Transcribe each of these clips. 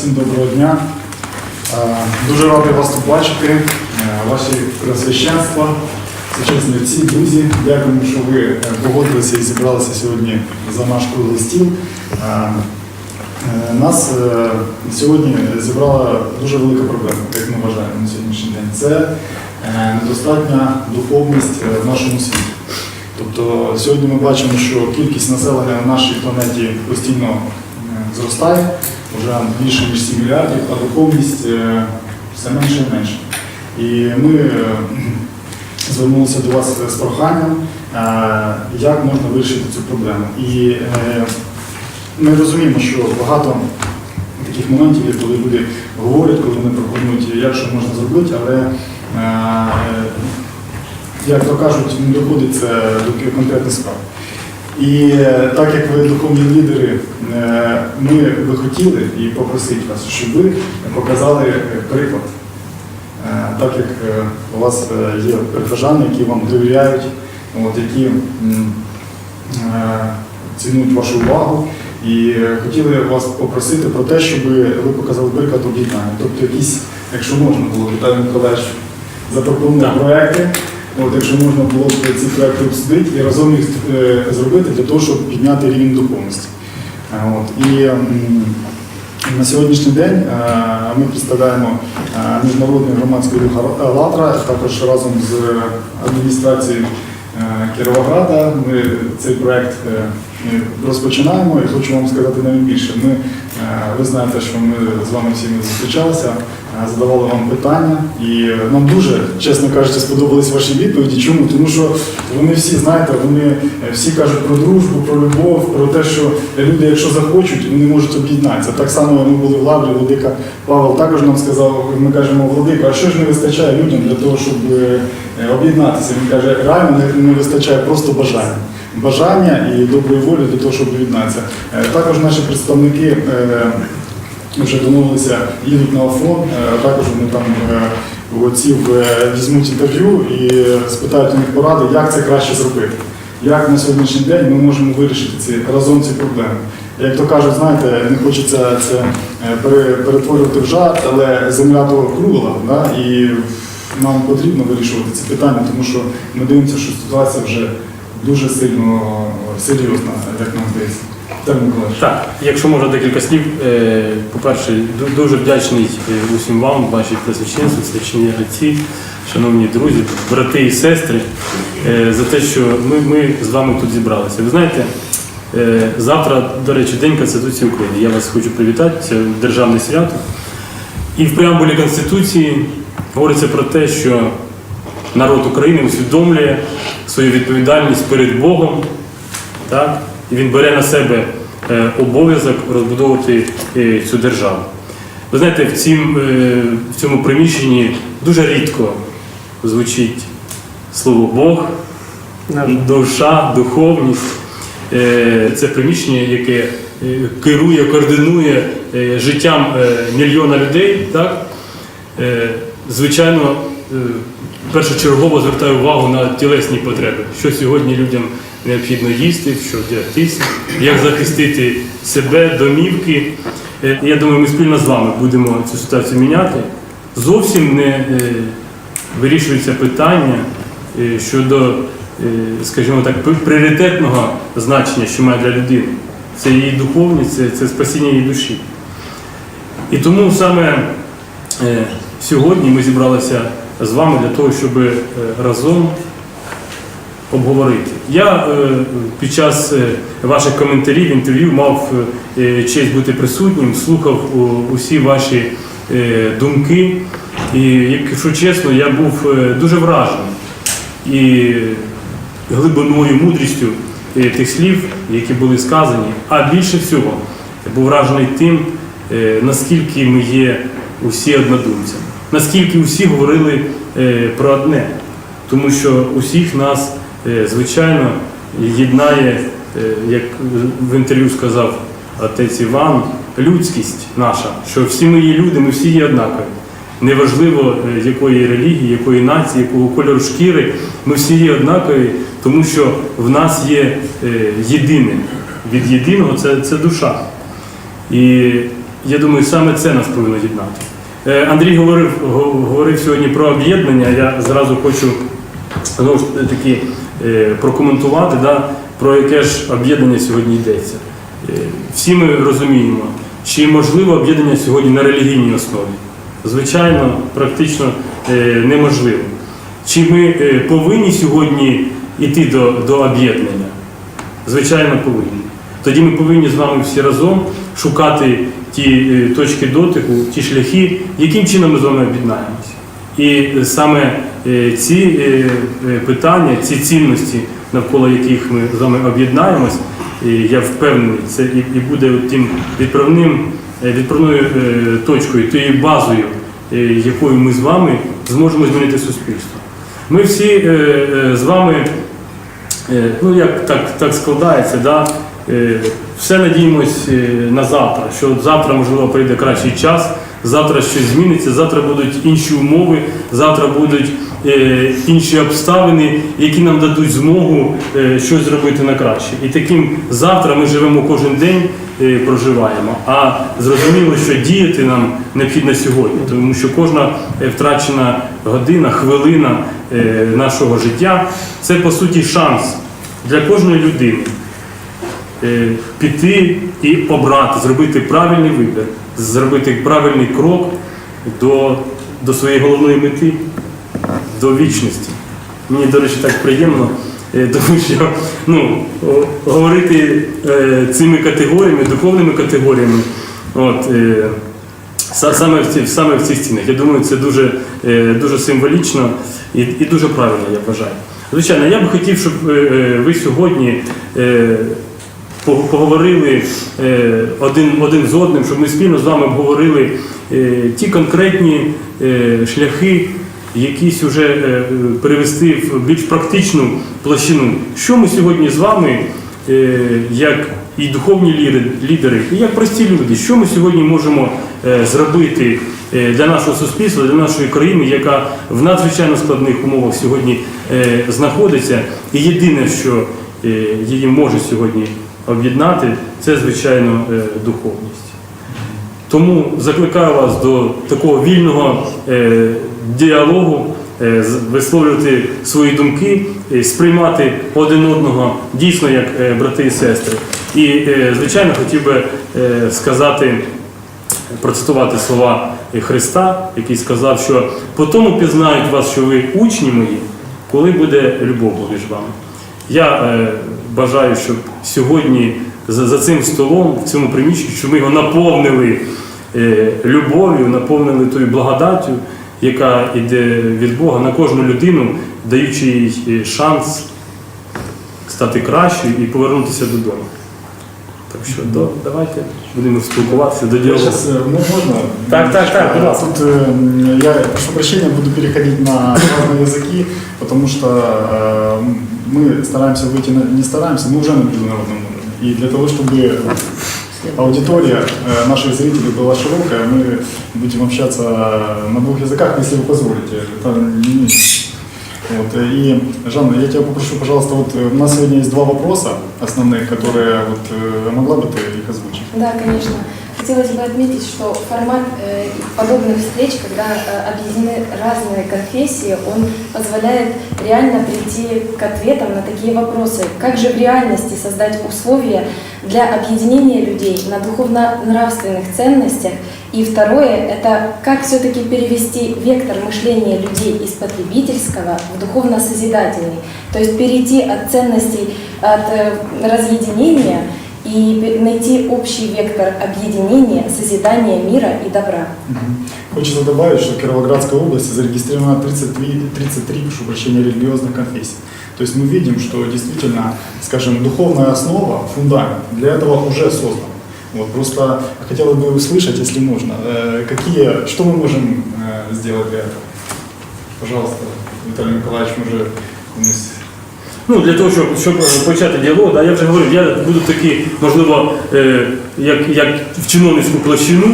всім доброго дня. Дуже радий вас тут бачити, е, ваші пресвященства, сучасні отці, друзі. Дякуємо, що ви е, погодилися і зібралися сьогодні за наш круглий стіл. Е, Нас сьогодні зібрала дуже велика проблема, як ми вважаємо на сьогоднішній день. Це недостатня духовність в нашому світі. Тобто сьогодні ми бачимо, що кількість населення на нашій планеті постійно зростає, вже більше ніж 7 мільярдів, а духовність е, все менше і менше. І ми е, звернулися до вас з проханням, е, як можна вирішити цю проблему. І ми розуміємо, що багато таких моментів, коли люди говорять, коли вони пропонують, як що можна зробити, але як то кажуть, не доходить це до конкретних справ. І е, так як ви духовні лідери, е, ми би хотіли і попросити вас, щоб ви показали е, приклад. Так як у вас є прихожани, які вам довіряють, от, які цінують вашу увагу. І хотіли вас попросити про те, щоб ви показали приклад об'єднання. Тобто якісь, якщо можна було, Віталій Миколаївич запропонував проекти, От, якщо можна було б ці проекти обсудити і разом їх е, зробити для того, щоб підняти рівень духовності. Е, От, і на сьогоднішній день е, ми представляємо міжнародний громадський рух «АЛЛАТРА», також разом з адміністрацією Кіровограда. Ми цей проект ми розпочинаємо і хочу вам сказати навіть більше. Ми, е, ви знаєте, що ми з вами всіми зустрічалися, е, задавали вам питання, і нам дуже, чесно кажучи, сподобались ваші відповіді. Чому? Тому що вони всі, знаєте, вони е, всі кажуть про дружбу, про любов, про те, що люди, якщо захочуть, вони можуть об'єднатися. Так само ми були в Лаврі, Владика Павел також нам сказав, ми кажемо, Владика, а що ж не вистачає людям для того, щоб об'єднатися? Він каже, реально не, не вистачає просто бажання. Бажання і доброї волі для того, щоб об'єднатися. Е, Також наші представники е, вже домовилися, їдуть на Афон, е, також вони там е, у е, візьмуть інтерв'ю і спитають у них поради, як це краще зробити. Як на сьогоднішній день ми можемо вирішити ці разом ці проблеми. Як то кажуть, знаєте, не хочеться це е, перетворювати в жарт, але земля то кругла, да? і нам потрібно вирішувати ці питання, тому що ми дивимося, що ситуація вже дуже сильно серйозна, як нам здається. Так, якщо можна декілька слів. Е, По-перше, дуже вдячний е, усім вам, вашій просвященстві, священні отці, шановні друзі, брати і сестри, е, за те, що ми, ми з вами тут зібралися. Ви знаєте, завтра, до речі, День Конституції України. Я вас хочу привітати, це державне свято. І в преамбулі Конституції говориться про те, що народ України усвідомлює свою відповідальність перед Богом, так? і він бере на себе е, обов'язок розбудовувати е, цю державу. Ви знаєте, в, цім, е, в цьому приміщенні дуже рідко звучить слово Бог, душа, духовність. Це приміщення, яке керує, координує життям мільйона людей. Так? Звичайно, е, першочергово звертаю увагу на тілесні потреби, що сьогодні людям необхідно їсти, що вдягтися, як захистити себе, домівки. Е, Я думаю, ми спільно з вами будемо цю ситуацію міняти. Зовсім не е, вирішується питання щодо, скажімо так, пріоритетного значення, що має для людини. Це її духовність, це, це спасіння її душі. І тому саме сьогодні ми зібралися з вами для того, щоб е, разом обговорити. Я е, під час е, ваших коментарів, інтерв'ю мав честь бути присутнім, слухав усі ваші думки. І, якщо чесно, я був дуже вражений і глибиною, мудрістю тих слів, які були сказані. А більше всього був вражений тим, наскільки ми є усі однодумцями, наскільки усі говорили е, про одне. Тому що усіх нас, е, звичайно, єднає, е, як в інтерв'ю сказав отець Іван, людськість наша, що всі ми є люди, ми всі є однакові. Неважливо, якої релігії, якої нації, якого кольору шкіри, ми всі є однакові, тому що в нас є єдине. Від єдиного це, це душа. І Я думаю, саме це нас повинно єднати. Е, Андрій говорив, говорив сьогодні про об'єднання. Я зразу хочу знову таки е, прокоментувати, да, про яке ж об'єднання сьогодні йдеться. Е, Всі ми розуміємо, чи можливо об'єднання сьогодні на релігійній основі. Звичайно, практично неможливо. Чи ми повинні сьогодні йти до, до об'єднання? Звичайно, повинні. Тоді ми повинні з вами всі разом шукати ті е, точки дотику, ті шляхи, яким чином ми з вами об'єднаємося. І саме е, ці е, питання, ці цінності, навколо яких ми з вами об'єднаємось, я впевнений, це і, буде тим відправним, відправною точкою, тією базою, якою ми з вами зможемо змінити суспільство. Ми всі з вами ну як так, так складається, да? Е, все надіємось е, на завтра, що завтра, можливо, прийде кращий час, завтра щось зміниться, завтра будуть інші умови, завтра будуть е, інші обставини, які нам дадуть змогу щось зробити на краще. І таким завтра ми живемо кожен день, проживаємо. А зрозуміло, що діяти нам необхідно сьогодні, тому що кожна втрачена година, хвилина нашого життя це по суті шанс для кожної людини піти і обрати, зробити правильний вибір, зробити правильний крок до, до своєї головної мети, до вічності. Мені, до речі, так приємно, е, тому що ну, говорити е, цими категоріями, духовними категоріями, от, е, Саме в, ці, саме в цих стінах. Я думаю, це дуже, е, дуже символічно і, і дуже правильно, я вважаю. Звичайно, я би хотів, щоб е, е, ви сьогодні е, поговорили е, один, один з одним, щоб ми спільно з вами обговорили е, ті конкретні е, шляхи, якісь уже перевести в більш практичну площину. Що ми сьогодні з вами, як і духовні лідери, і як прості люди, що ми сьогодні можемо зробити для нашого суспільства, для нашої країни, яка в надзвичайно складних умовах сьогодні знаходиться. І єдине, що її може сьогодні об'єднати, це звичайно е, духовність. Тому закликаю вас до такого вільного е, діалогу, е, висловлювати свої думки, сприймати один одного дійсно як брати і сестри. І, звичайно, хотів би сказати, процитувати слова Христа, який сказав, що по тому пізнають вас, що ви учні мої, коли буде любов поміж вами. Я е, бажаю, щоб сьогодні за, за цим столом, в цьому приміщенні, щоб ми його наповнили е, любов'ю, наповнили тою благодаттю, яка йде від Бога на кожну людину, даючи їй е, шанс стати кращою і повернутися додому. Так що до, давайте будемо спілкуватися до Я діалогу. сейчас, э, ну, можно? Так, так, так, Э, пожалуйста. Тут э, я, прошу прощения, буду переходить на разные языки, потому что э, мы стараемся выйти, на, не стараемся, мы уже на международном уровне. И для того, чтобы аудитория э, наших зрителей была широкая, мы будем общаться на двух языках, если вы позволите. Это не- вот, и, Жанна, я тебя попрошу, пожалуйста, вот э, у нас сегодня есть два вопроса основных, которые вот, э, могла бы ты их озвучить? Да, конечно. Хотелось бы отметить, что формат э, подобных встреч, когда э, объединены разные конфессии, он позволяет реально прийти к ответам на такие вопросы. Как же в реальности создать условия для объединения людей на духовно-нравственных ценностях? И второе, это как все-таки перевести вектор мышления людей из потребительского в духовно-созидательный. То есть перейти от ценностей, от э, разъединения и найти общий вектор объединения, созидания мира и добра. Хочется добавить, что в Кировоградской области зарегистрировано 33, 33 прошу прощения, религиозных конфессий. То есть мы видим, что действительно, скажем, духовная основа, фундамент для этого уже создан. Вот, просто хотелось бы услышать, если можно, э, какие, что мы можем э, сделать для этого. Пожалуйста, Виталий Николаевич, мы же у нас Ну, для того, щоб, щоб е, почати діалог, да, я вже говорив, я буду такий, можливо, е, як, як в чиновницьку площину.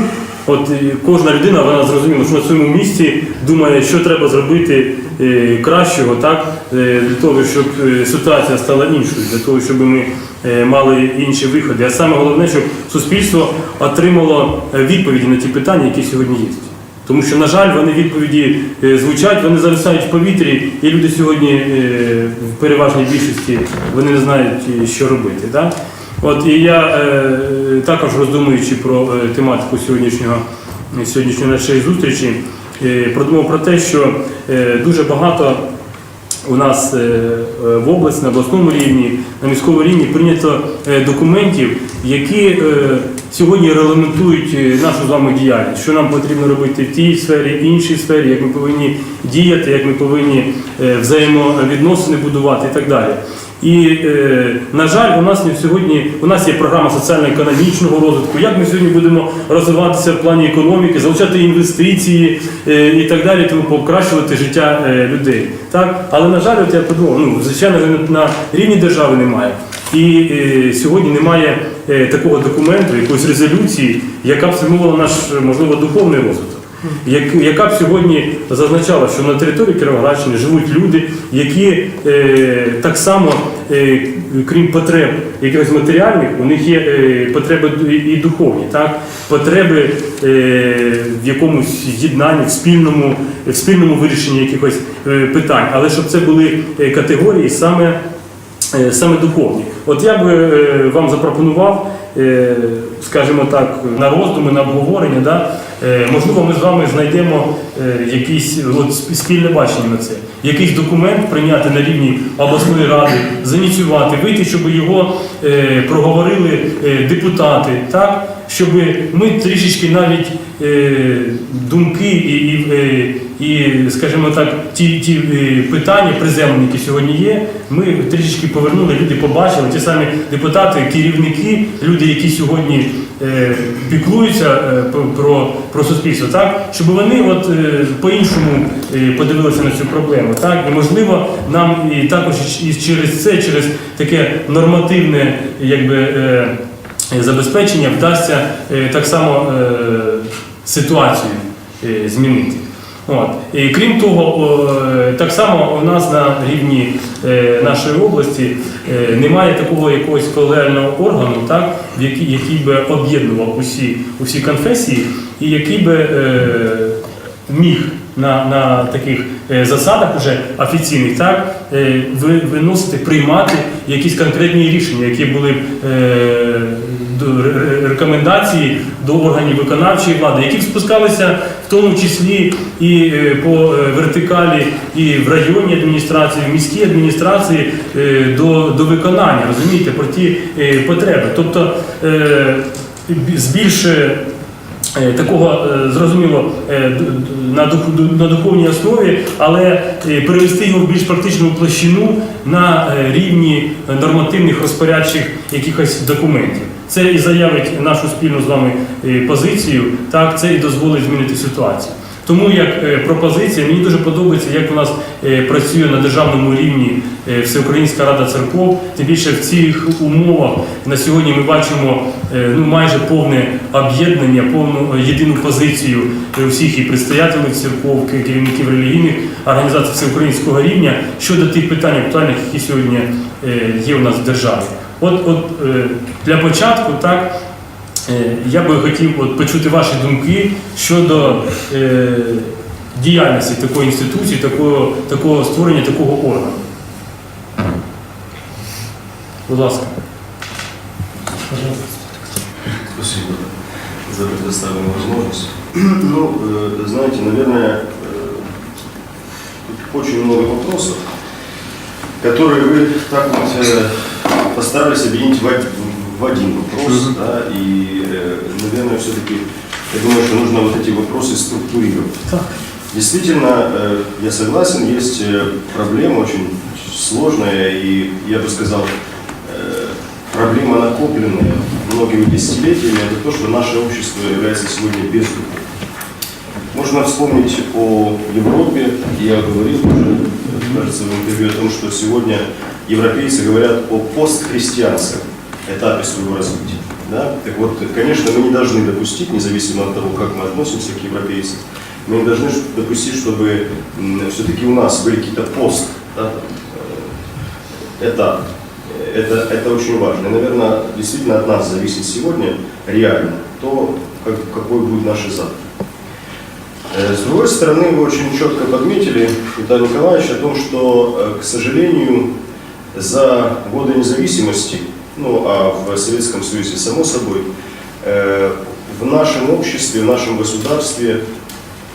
От кожна людина вона зрозуміла, що на своєму місці думає, що треба зробити е, кращого, так е, для того, щоб е, ситуація стала іншою, для того, щоб ми е, мали інші виходи. А саме головне, щоб суспільство отримало е, відповіді на ті питання, які сьогодні є. Тому що, на жаль, вони відповіді е, звучать, вони зависають в повітрі, і люди сьогодні е, в переважній більшості вони не знають, е, що робити. Так? От і я також роздумуючи про тематику сьогоднішнього сьогоднішньої нашої зустрічі, продумав про те, що дуже багато у нас в області, на обласному рівні, на міському рівні прийнято документів, які сьогодні регламентують е, нашу з вами діяльність, що нам потрібно робити в тій сфері, в іншій сфері, як ми повинні діяти, як ми повинні е, взаємовідносини будувати і так далі. І, е, на жаль, у нас не сьогодні у нас є програма соціально-економічного розвитку. Як ми сьогодні будемо розвиватися в плані економіки, залучати інвестиції і так далі, тому покращувати життя людей. Так, але на жаль, от я подумав, ну звичайно, на, рівні держави немає. І сьогодні немає такого документу, якоїсь резолюції, яка б стимулювала наш можливо духовний розвиток. Як- яка б сьогодні зазначала, що на території Кіровоградщини живуть люди, які е, так само, е, крім потреб якихось матеріальних, у них є е, потреби і- духовні, так? потреби е, в якомусь єднанні, в спільному, в спільному вирішенні якихось е, питань. Але щоб це були е, категорії саме е, саме духовні. От я би е, вам запропонував, е, скажімо так, на роздуми, на обговорення. Да? Е, Можливо, ми з вами знайдемо е, якісь от, спільне бачення на це, якийсь документ прийняти на рівні обласної ради, заініціювати, вийти, щоб його е, проговорили е, депутати, так? щоб ми трішечки навіть е, думки і, і, е, і, скажімо так, ті, ті е, питання приземлені, які сьогодні є, ми трішечки повернули, люди побачили, ті самі депутати, керівники, люди, які сьогодні е, піклуються е, про- про, суспільство, так, щоб вони от е, по-іншому е, подивилися на цю проблему. Так, і можливо, нам і також і через це, через таке нормативне, якби. е, забезпечення вдасться е, так само е, ситуацію е, змінити. От. І крім того, так само у нас на рівні е, нашої області е, немає такого якогось колегіального органу, так, який, який би об'єднував усі, усі конфесії і який би е, міг на, на таких засадах уже офіційних так, виносити, приймати якісь конкретні рішення, які були б рекомендації до органів виконавчої влади, які спускалися в тому числі і е, по е, вертикалі, і в районній адміністрації, в міській адміністрації е, до, до виконання, розумієте, про ті потреби. Тобто е, бі- збільшує Е, такого зрозуміло на, дух, на духовній основі, але перевести його в більш практичну площину на рівні нормативних розпорядчих якихось документів. Це і заявить нашу спільну з вами е, позицію, так це і дозволить змінити ситуацію. Тому як е, пропозиція, мені дуже подобається, як у нас е, працює на державному рівні Всеукраїнська рада церков. Тим більше в цих умовах на сьогодні ми бачимо ну майже повне об'єднання, повну єдину позицію всіх і предстоятелів церков, керівників релігійних організацій всеукраїнського рівня щодо тих питань актуальних, які сьогодні є у нас в державі. От, от е, для початку, так. Е, Я би хотів от почути ваші думки щодо е, діяльності такої інституції, такого, такого створення такого органу. Будь ласка. Спасибо за предоставленную возможность. Ну, э, знаете, наверное, э, тут очень много вопросов, которые вы так вот э, постарались объединить в од- в один вопрос, да, и, э, наверное, все-таки, я думаю, что нужно вот эти вопросы структурировать. Так. Действительно, э, я согласен, есть э, проблема очень сложная и, я бы сказал, проблема накопленная многими десятилетиями, это то, что наше общество является сегодня бездуховным. Можно вспомнить о Европе, я говорил уже, кажется, в интервью о том, что сегодня европейцы говорят о постхристианском этапе своего развития. Да? Так вот, конечно, мы не должны допустить, независимо от того, как мы относимся к европейцам, мы не должны допустить, чтобы все-таки у нас были какие-то пост, да, э, этап. Это, это очень важно. И, наверное, действительно от нас зависит сегодня реально то, как, какой будет наш завтра. Э, С другой стороны, вы очень четко подметили, Виталий Николаевич, о том, что, э, к сожалению, за годы независимости, ну а в Советском Союзе, само собой, э, в нашем обществе, в нашем государстве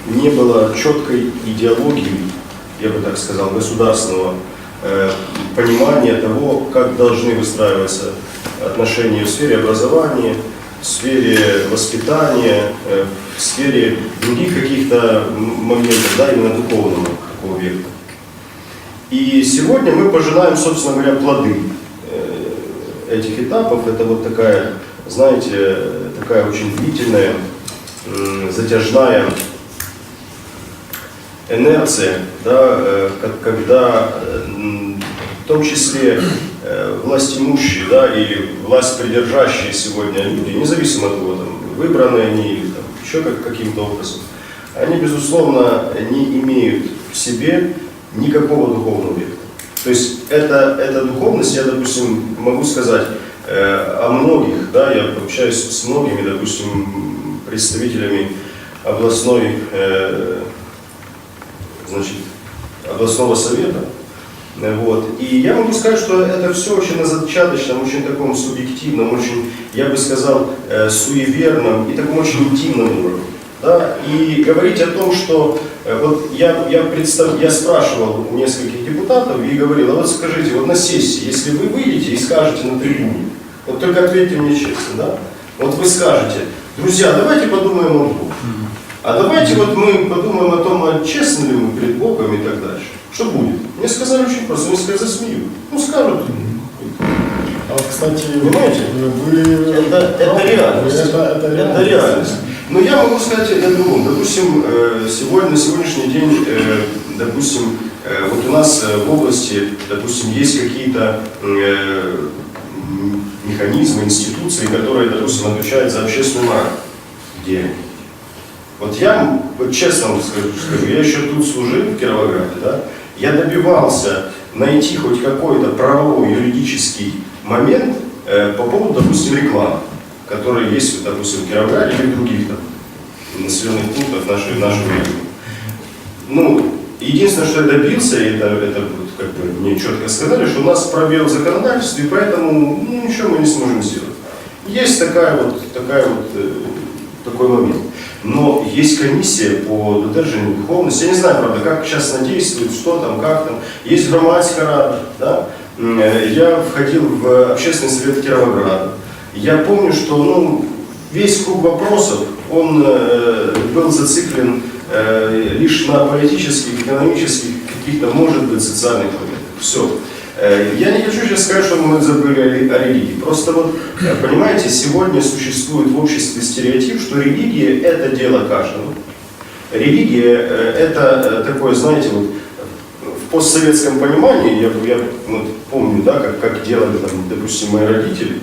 не было четкой идеологии, я бы так сказал, государственного э, понимания того, как должны выстраиваться отношения в сфере образования, в сфере воспитания, э, в сфере других каких-то моментов, да, именно духовного такого века. И сегодня мы пожинаем, собственно говоря, плоды э, этих этапов. Это вот такая, знаете, такая очень длительная, затяжная инерция, да, э, когда в том числе э, власть имущие, да, или власть придержащие сегодня люди, независимо от того, там, выбраны они или там, еще как, каким-то образом, они, безусловно, не имеют в себе никакого духовного века. То есть это, эта духовность, я, допустим, могу сказать э, о многих, да, я общаюсь с многими, допустим, представителями областной, э, значит, областного совета, Вот. И я могу сказать, что это все очень на зачаточном, очень таком субъективном, очень, я бы сказал, э, суеверном и таком очень интимном уровне. Да? И говорить о том, что э, вот я, я, представ, я спрашивал у нескольких депутатов и говорил, а вот скажите, вот на сессии, если вы выйдете и скажете на трибуне, вот только ответьте мне честно, да? Вот вы скажете, друзья, давайте подумаем о Боге. А давайте вот мы подумаем о том, а честны ли мы перед Богом и так дальше. Что будет? Мне сказали очень просто, мне сказали, засмеют. Ну скажут. А, кстати, Понимаете? вы... Это, это реальность. Это, это реальность. Это реальность. Но я могу сказать о другом. Допустим, э, сегодня, на сегодняшний день, э, допустим, э, вот у нас в области, допустим, есть какие-то механизмы, институции, которые, допустим, отвечают за общественную мораль. Где? Вот я, вот честно вам скажу, скажу, я еще тут служил в Кировограде, да, я добивался найти хоть какой-то правовой, юридический момент э, по поводу, допустим, рекламы, которая есть, допустим, в Кировограде или в других там, населенных пунктах нашей, нашего региона. Ну, единственное, что я добился, и это, это вот как бы мне четко сказали, что у нас пробел в законодательстве, поэтому ну, ничего мы не сможем сделать. Есть такая вот, такая вот, э, такой момент. Но есть комиссия по додержанию духовности. Я не знаю, правда, как сейчас она действует, что там, как там. Есть громадская рада, да. Э, Я входил в общественный совет Кировограда. Я помню, что ну, весь круг вопросов, он э, был зациклен э, лишь на политических, экономических, каких-то, может быть, социальных моментах. Все. Э, Я не хочу сейчас сказать, что мы забыли о ре- о религии. Просто вот, э, понимаете, сегодня существует в обществе стереотип, что религия – это дело каждого. Религия э, – это такое, знаете, вот в постсоветском понимании, я, я вот помню, да, как, как делали, там, допустим, мои родители,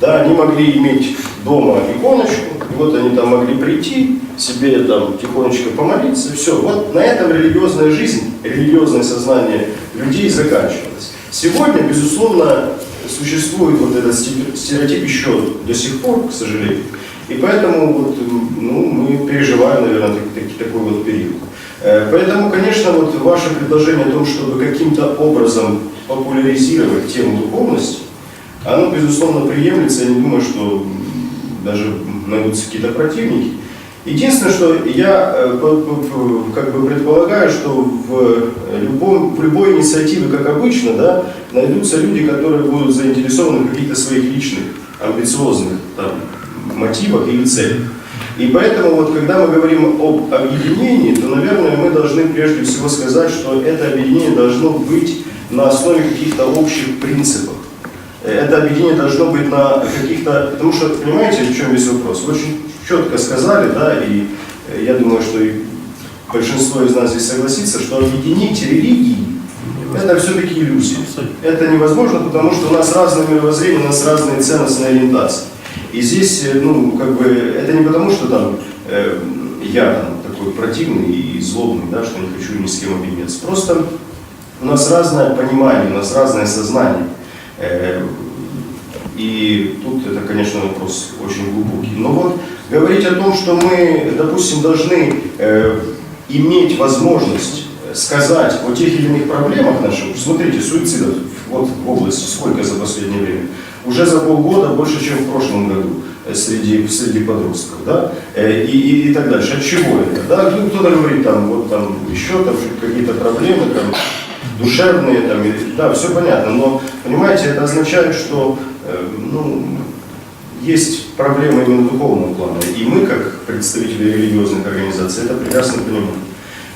да, они могли иметь дома иконочку, и вот они там могли прийти, себе там тихонечко помолиться, все. Вот на этом религиозная жизнь, религиозное сознание людей заканчивалось. Сегодня, безусловно, существует вот этот сте- стереотип еще до сих пор, к сожалению. И поэтому вот, ну, мы переживаем, наверное, так- так- такой вот период. Э, Поэтому, конечно, вот ваше предложение о том, чтобы каким-то образом популяризировать тему духовности, оно, безусловно, приемлется. Я не думаю, что даже найдутся какие-то противники. Единственное, что я э, как бы предполагаю, что в, любом, в любой инициативе, как обычно, да, найдутся люди, которые будут заинтересованы в каких-то своих личных, амбициозных там, мотивах или целях. И поэтому, вот, когда мы говорим об объединении, то, наверное, мы должны прежде всего сказать, что это объединение должно быть на основе каких-то общих принципов. Это объединение должно быть на каких-то... Потому что, понимаете, в чем весь вопрос? Вы очень четко сказали, да, и э, я думаю, что и большинство из нас здесь согласится, что объединить религии – это все-таки иллюзия. Это невозможно, потому что у нас разное мировоззрение, у нас разные ценностные ориентации. И здесь, э, ну, как бы, это не потому, что там э, я там такой противный и злобный, да, что не хочу ни с кем объединяться. Просто у нас разное понимание, у нас разное сознание. Э, И тут это, конечно, вопрос очень глубокий. Но вот говорить о том, что мы, допустим, должны э, иметь возможность сказать о тех или иных проблемах наших, смотрите, суицидов вот в области сколько за последнее время? Уже за полгода больше, чем в прошлом году э, среди, среди подростков, да, Э, и, и, и так дальше. От чего это? Да, ну, кто-то говорит, там, вот там еще там какие-то проблемы, там, душевные, там, и- да, все понятно, но, понимаете, это означает, что, э, ну, есть проблемы именно духовного плана, и мы, как представители религиозных организаций, это прекрасно понимаем.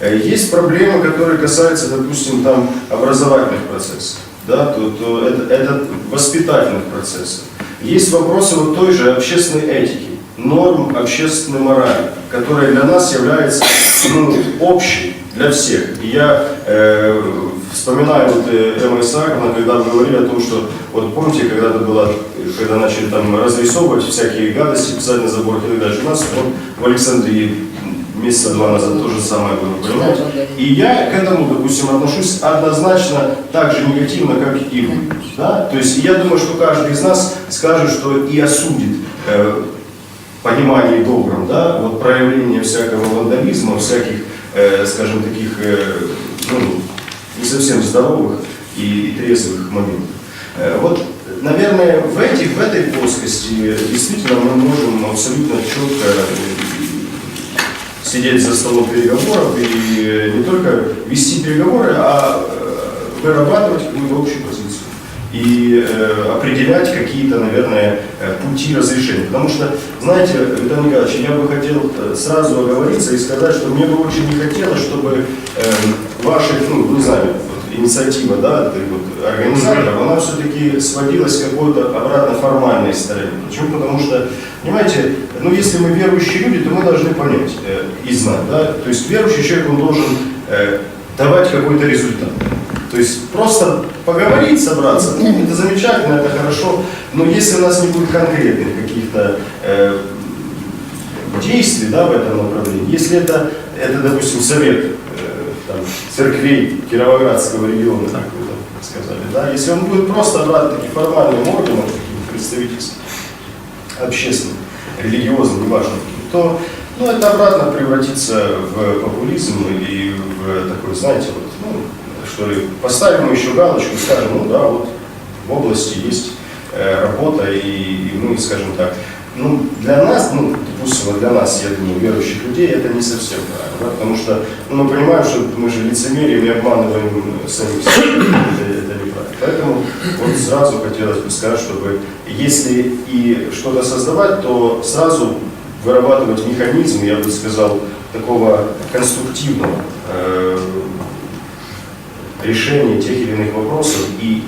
Э, Есть проблемы, которые касаются, допустим, там, образовательных процессов, да, то, то это, это воспитательных процессов. Есть вопросы вот той же общественной этики, норм общественной морали, которая для нас является ну, общей для всех. И я э, вспоминаю вот э, Эмма Исааковна, когда вы говорили о том, что вот помните, когда-то было, когда начали там разрисовывать всякие гадости, писать на заборах и так дальше. У нас вот в Александрии месяца два назад то же самое было, понимаете? И я к этому, допустим, отношусь однозначно так же негативно, как и вы. Да? То есть я думаю, что каждый из нас скажет, что и осудит э, понимании добром, да, вот проявление всякого вандализма, всяких, э, скажем, таких, э, ну, не совсем здоровых и, трезвых моментов. Э, вот, наверное, в, эти, в этой плоскости действительно мы можем абсолютно четко сидеть за столом переговоров и не только вести переговоры, а э, вырабатывать какую-то общую позицию и э, определять какие-то, наверное, э, пути разрешения. Потому что, знаете, Виталий Николаевич, я бы хотел э, сразу оговориться и сказать, что мне бы очень не хотелось, чтобы э, ваша, ну, не знаю, вот инициатива, да, вот организаторов, она все-таки сводилась к какой-то обратно формальной стороне. Почему? Потому что, понимаете, ну, если мы верующие люди, то мы должны понять э, и знать, да, то есть верующий человек, он должен э, давать какой-то результат. То есть просто поговорить, собраться, ну, это замечательно, это хорошо, но если у нас не будет конкретных каких-то э, действий да, в этом направлении, если это, это допустим, совет там, церквей Кировоградского региона, как вы там сказали, да, если он будет просто брать такие формальные органы, такие представительства, общественным, религиозным, неважно, каким, то ну, это обратно превратится в популизм и в такой, знаете, вот, ну, что ли, поставим еще галочку и скажем, ну да, вот в области есть э, работа, и, и мы, скажем так, ну, для нас, ну, допустим, для нас, я думаю, верующих людей, это не совсем правильно, да, потому что ну, мы понимаем, что мы же лицемерием и обманываем самих себя, это, это неправильно. Поэтому вот сразу хотелось бы сказать, чтобы если и что-то создавать, то сразу вырабатывать механизм, я бы сказал, такого конструктивного э, решения тех или иных вопросов и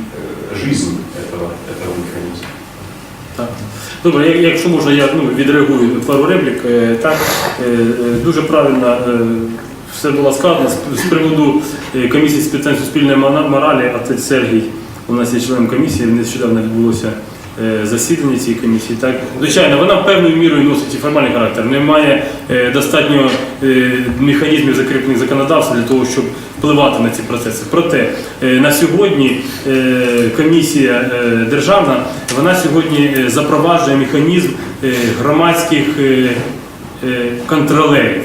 э, жизни этого, этого механизма. Так. Добре, якщо можна, я ну, відреагую пару реплік. Е, Так, е, е, дуже правильно все було сказано з, приводу комісії з питань суспільної моралі, а це Сергій, у нас є членом комісії, нещодавно відбулося засідання цієї комісії. Так, звичайно, вона певною мірою носить і формальний характер. Немає достатньо механізмів закріплених законодавства для того, щоб впливати на ці процеси. Проте е, на сьогодні е, комісія е, державна вона сьогодні запроваджує механізм громадських контролерів,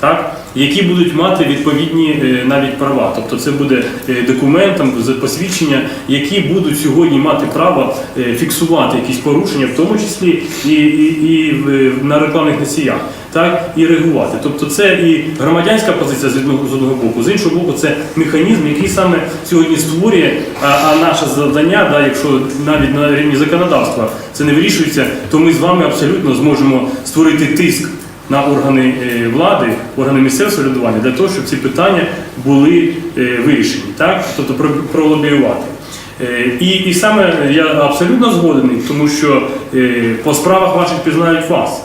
так? Які будуть мати відповідні е, навіть права. Тобто це буде е, документом, посвідчення, які будуть сьогодні мати право е, фіксувати якісь порушення, в тому числі і, і, і на рекламних носіях. Так і реагувати. Тобто це і громадянська позиція з одного з одного боку, з іншого боку, це механізм, який саме сьогодні створює. А, а наше завдання, да, якщо навіть на рівні законодавства це не вирішується, то ми з вами абсолютно зможемо створити тиск на органи е, влади, органи місцевого самоврядування для того, щоб ці питання були е, вирішені, так тобто про- пролобіювати. Е, І, і саме я абсолютно згодений, тому що по справах ваших пізнають вас.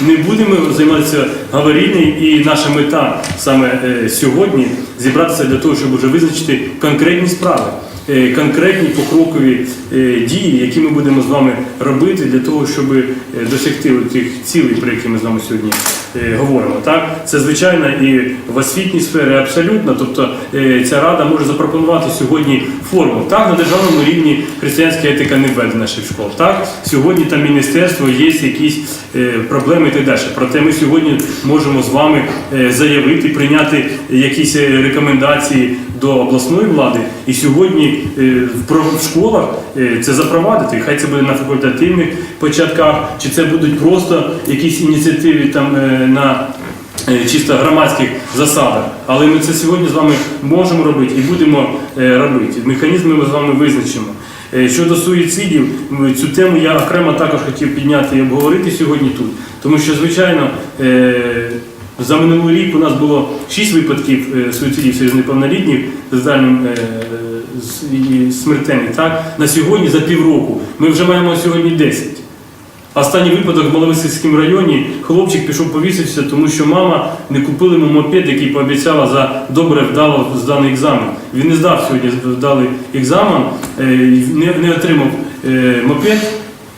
Не будемо займатися аварійний, і наша мета саме е, сьогодні зібратися для того, щоб вже визначити конкретні справи. е, Конкретні покрокові е, дії, які ми будемо з вами робити для того, щоб досягти тих цілей, про які ми з вами сьогодні говоримо. Так, це звичайно і в освітній сфері абсолютно. Тобто ця рада може запропонувати сьогодні форму. Так, на державному рівні християнська етика не введена ще в школ. Так, сьогодні там міністерство є якісь е, проблеми і так далі. Проте ми сьогодні можемо з вами е, заявити, прийняти якісь е, рекомендації до обласної влади і сьогодні в школах це запровадити. Хай це буде на факультативних початках, чи це будуть просто якісь ініціативи там на чисто громадських засадах. Але ми це сьогодні з вами можемо робити і будемо е, робити. Механізми ми з вами визначимо. Е, Щодо суїцидів, цю тему я окремо також хотів підняти і обговорити сьогодні тут. Тому що, звичайно, е, за минулий рік у нас було 6 випадків е, суїцидів серед неповнолітніх з дальнім е. Так? На сьогодні за півроку ми вже маємо сьогодні 10. Останній випадок в Маловисівському районі хлопчик пішов повісився, тому що мама не купила йому мопед, який пообіцяла за добре вдало зданий екзамен. Він не здав сьогодні вдалий екзамен, е, не, не отримав е, мопед.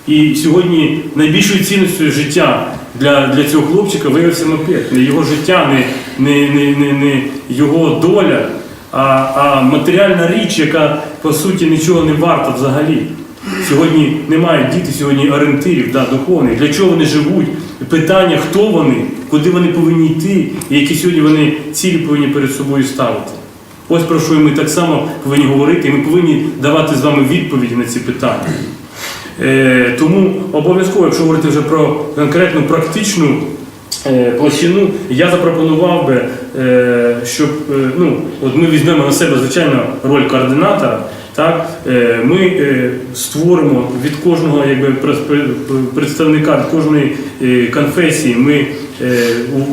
І сьогодні найбільшою цінністю життя для, для цього хлопчика виявився мопед. Не його життя, не, не, не, не, не його доля, а, а матеріальна річ, яка по суті нічого не варта взагалі. Сьогодні немає діти, сьогодні орієнтирів да, духовних. Для чого вони живуть? Питання, хто вони, куди вони повинні йти, і які сьогодні вони цілі повинні перед собою ставити. Ось про що ми так само повинні говорити, і ми повинні давати з вами відповіді на ці питання. Е, тому обов'язково, якщо говорити вже про конкретну практичну е, площину, я запропонував би, е, щоб е, ну, от ми візьмемо на себе звичайно роль координатора. Так, Е, ми е, створимо від кожного якби, представника, від кожної е, конфесії, ми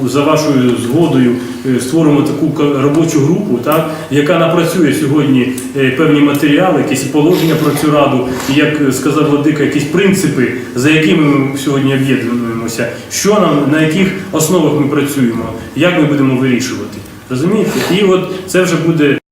за вашою згодою створимо таку робочу групу, так, яка напрацює сьогодні певні матеріали, якісь положення про цю раду, і як сказав Владика, якісь принципи, за якими ми сьогодні об'єднуємося, що нам, на яких основах ми працюємо, як ми будемо вирішувати. Розумієте? І от це вже буде